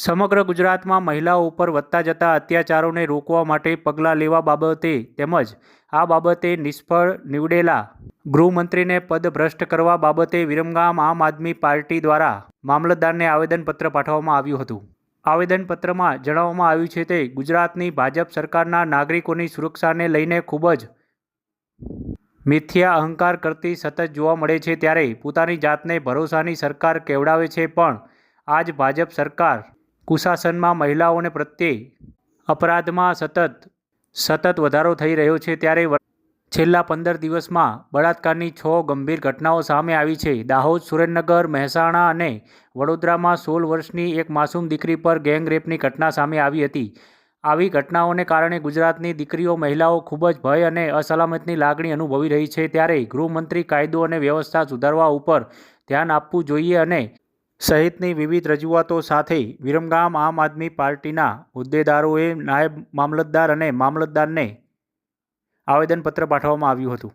સમગ્ર ગુજરાતમાં મહિલાઓ ઉપર વધતા જતા અત્યાચારોને રોકવા માટે પગલાં લેવા બાબતે તેમજ આ બાબતે નિષ્ફળ નીવડેલા ગૃહમંત્રીને પદભ્રષ્ટ કરવા બાબતે વિરમગામ આમ આદમી પાર્ટી દ્વારા મામલતદારને આવેદનપત્ર પાઠવવામાં આવ્યું હતું. આવેદનપત્રમાં જણાવવામાં આવ્યું છે તે ગુજરાતની ભાજપ સરકારના નાગરિકોની સુરક્ષાને લઈને ખૂબ જ મિથ્યા અહંકાર કરતી સતત જોવા મળે છે ત્યારે પોતાની જાતને ભરોસાની સરકાર કેવડાવે છે પણ આજ ભાજપ સરકાર કુશાસનમાં મહિલાઓને પ્રત્યે અપરાધમાં સતત સતત વધારો થઈ રહ્યો છે ત્યારે છેલ્લા પંદર દિવસમાં બળાત્કારની છ ગંભીર ઘટનાઓ સામે આવી છે. દાહોદ, સુરેન્દ્રનગર, મહેસાણા અને વડોદરામાં સોળ વર્ષની એક માસૂમ દીકરી પર ગેંગ રેપની ઘટના સામે આવી હતી. આવી ઘટનાઓને કારણે ગુજરાતની દીકરીઓ, મહિલાઓ ખૂબ જ ભય અને અસલામતની લાગણી અનુભવી રહી છે. ત્યારે ગૃહમંત્રી કાયદો અને વ્યવસ્થા સુધારવા ઉપર ધ્યાન આપવું જોઈએ અને સહિતની વિવિધ રજૂઆતો સાથે વિરમગામ આમ આદમી પાર્ટીના હોદ્દેદારોએ નાયબ મામલતદાર અને મામલતદારને આવેદનપત્ર પાઠવવામાં આવ્યું હતું.